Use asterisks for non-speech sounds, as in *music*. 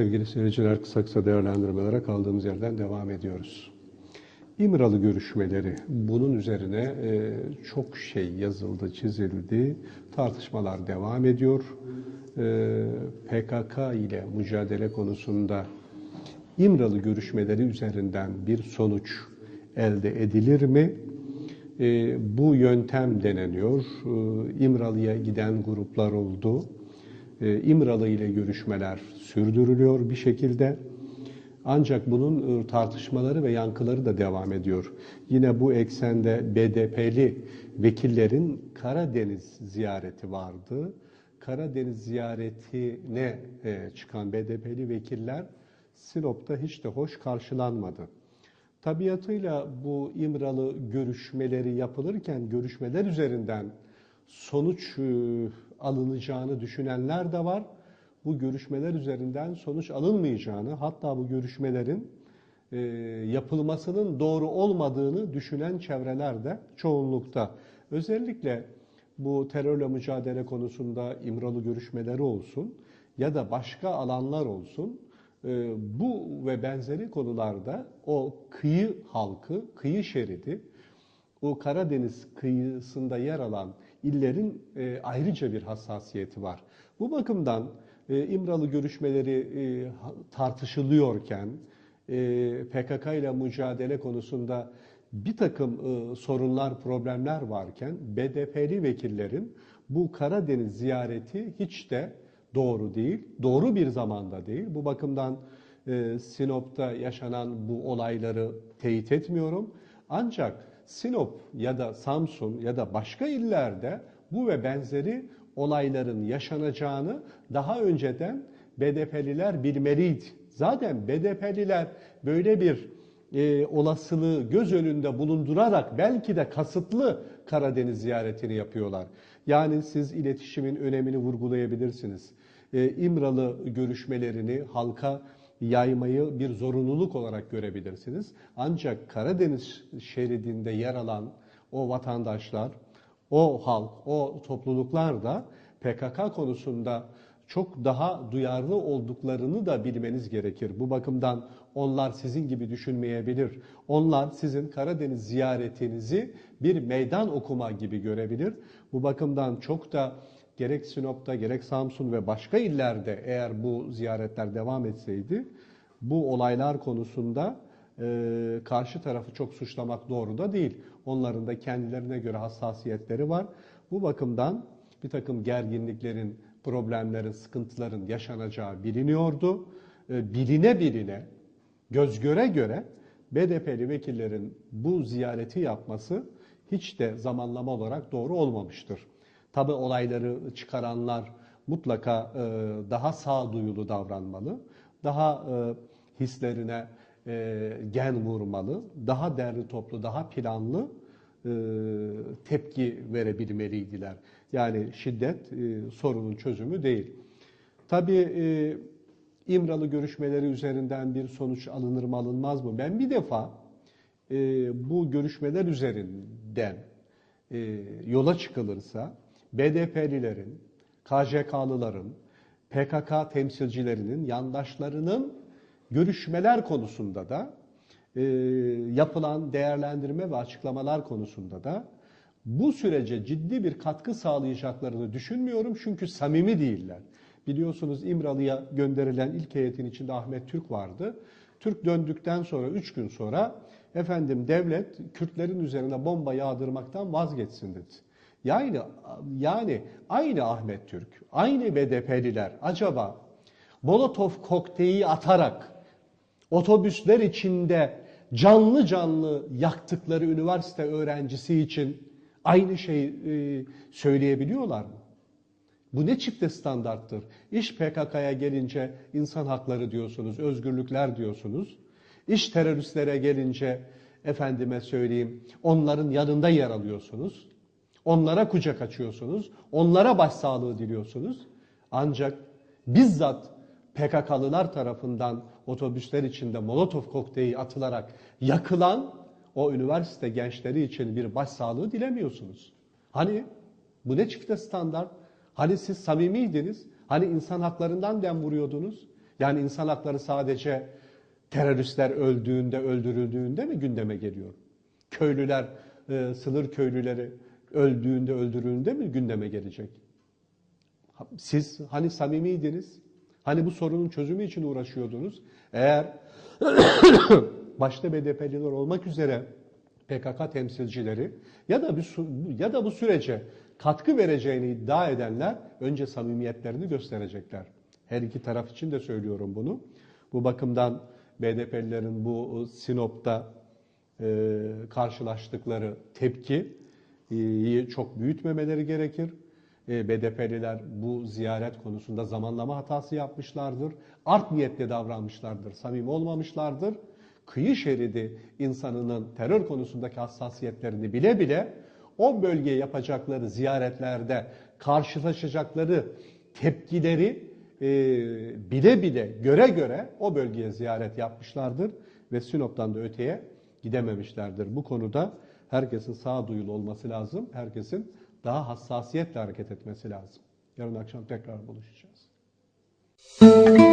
Sevgili seyirciler kısa kısa değerlendirmelere kaldığımız yerden devam ediyoruz. İmralı görüşmeleri bunun üzerine e, çok şey yazıldı, çizildi. Tartışmalar devam ediyor. E, PKK ile mücadele konusunda İmralı görüşmeleri üzerinden bir sonuç elde edilir mi? E, bu yöntem deneniyor. İmralı'ya giden gruplar oldu. E, İmralı ile görüşmeler sürdürülüyor bir şekilde. Ancak bunun e, tartışmaları ve yankıları da devam ediyor. Yine bu eksende BDP'li vekillerin Karadeniz ziyareti vardı. Karadeniz ziyaretine e, çıkan BDP'li vekiller Sinop'ta hiç de hoş karşılanmadı. Tabiatıyla bu İmralı görüşmeleri yapılırken görüşmeler üzerinden sonuç e, alınacağını düşünenler de var. Bu görüşmeler üzerinden sonuç alınmayacağını, hatta bu görüşmelerin e, yapılmasının doğru olmadığını düşünen çevreler de çoğunlukta. Özellikle bu terörle mücadele konusunda İmralı görüşmeleri olsun ya da başka alanlar olsun e, bu ve benzeri konularda o kıyı halkı, kıyı şeridi, o Karadeniz kıyısında yer alan illerin e, ayrıca bir hassasiyeti var. Bu bakımdan e, İmralı görüşmeleri e, tartışılıyorken, PKK ile mücadele konusunda bir takım sorunlar, problemler varken BDP'li vekillerin bu Karadeniz ziyareti hiç de doğru değil, doğru bir zamanda değil. Bu bakımdan Sinop'ta yaşanan bu olayları teyit etmiyorum. Ancak Sinop ya da Samsun ya da başka illerde bu ve benzeri olayların yaşanacağını daha önceden BDP'liler bilmeliydi. Zaten BDP'liler böyle bir e, olasılığı göz önünde bulundurarak belki de kasıtlı Karadeniz ziyaretini yapıyorlar. Yani siz iletişimin önemini vurgulayabilirsiniz. E, İmralı görüşmelerini halka yaymayı bir zorunluluk olarak görebilirsiniz. Ancak Karadeniz şeridinde yer alan o vatandaşlar, o halk, o topluluklar da PKK konusunda çok daha duyarlı olduklarını da bilmeniz gerekir. Bu bakımdan onlar sizin gibi düşünmeyebilir. Onlar sizin Karadeniz ziyaretinizi bir meydan okuma gibi görebilir. Bu bakımdan çok da gerek Sinop'ta gerek Samsun ve başka illerde eğer bu ziyaretler devam etseydi bu olaylar konusunda e, karşı tarafı çok suçlamak doğru da değil. Onların da kendilerine göre hassasiyetleri var. Bu bakımdan bir takım gerginliklerin, problemlerin, sıkıntıların yaşanacağı biliniyordu. E, biline biline, göz göre göre BDP'li vekillerin bu ziyareti yapması hiç de zamanlama olarak doğru olmamıştır. Tabi olayları çıkaranlar mutlaka e, daha sağduyulu davranmalı, daha e, hislerine e, gen vurmalı, daha derli toplu, daha planlı e, tepki verebilmeliydiler. Yani şiddet e, sorunun çözümü değil. Tabii e, İmralı görüşmeleri üzerinden bir sonuç alınır mı alınmaz mı? Ben bir defa e, bu görüşmeler üzerinden e, yola çıkılırsa BDP'lilerin, KJK'lıların, PKK temsilcilerinin, yandaşlarının görüşmeler konusunda da e, yapılan değerlendirme ve açıklamalar konusunda da bu sürece ciddi bir katkı sağlayacaklarını düşünmüyorum çünkü samimi değiller. Biliyorsunuz İmralı'ya gönderilen ilk heyetin içinde Ahmet Türk vardı. Türk döndükten sonra 3 gün sonra efendim devlet Kürtlerin üzerine bomba yağdırmaktan vazgeçsin dedi. Yani yani aynı Ahmet Türk, aynı BDP'liler acaba Molotov kokteyli atarak otobüsler içinde canlı canlı yaktıkları üniversite öğrencisi için aynı şeyi e, söyleyebiliyorlar mı? Bu ne çifte standarttır? İş PKK'ya gelince insan hakları diyorsunuz, özgürlükler diyorsunuz. İş teröristlere gelince efendime söyleyeyim onların yanında yer alıyorsunuz. Onlara kucak açıyorsunuz. Onlara başsağlığı diliyorsunuz. Ancak bizzat PKK'lılar tarafından otobüsler içinde Molotov kokteyli atılarak yakılan o üniversite gençleri için bir başsağlığı dilemiyorsunuz. Hani bu ne çifte standart? Hani siz samimiydiniz? Hani insan haklarından dem vuruyordunuz? Yani insan hakları sadece teröristler öldüğünde, öldürüldüğünde mi gündeme geliyor? Köylüler, e, sınır köylüleri öldüğünde, öldürüldüğünde mi gündeme gelecek? Siz hani samimiydiniz? Hani bu sorunun çözümü için uğraşıyordunuz? Eğer *coughs* başta BDP'liler olmak üzere PKK temsilcileri ya da bir ya da bu sürece katkı vereceğini iddia edenler önce samimiyetlerini gösterecekler. Her iki taraf için de söylüyorum bunu. Bu bakımdan BDP'lilerin bu Sinop'ta e, karşılaştıkları tepkiyi çok büyütmemeleri gerekir. E, BDP'liler bu ziyaret konusunda zamanlama hatası yapmışlardır. Art niyetle davranmışlardır, samimi olmamışlardır. Kıyı şeridi insanının terör konusundaki hassasiyetlerini bile bile o bölgeye yapacakları ziyaretlerde karşılaşacakları tepkileri e, bile bile göre göre o bölgeye ziyaret yapmışlardır ve Sinop'tan da öteye gidememişlerdir. Bu konuda herkesin sağduyulu olması lazım. Herkesin daha hassasiyetle hareket etmesi lazım. Yarın akşam tekrar buluşacağız. Müzik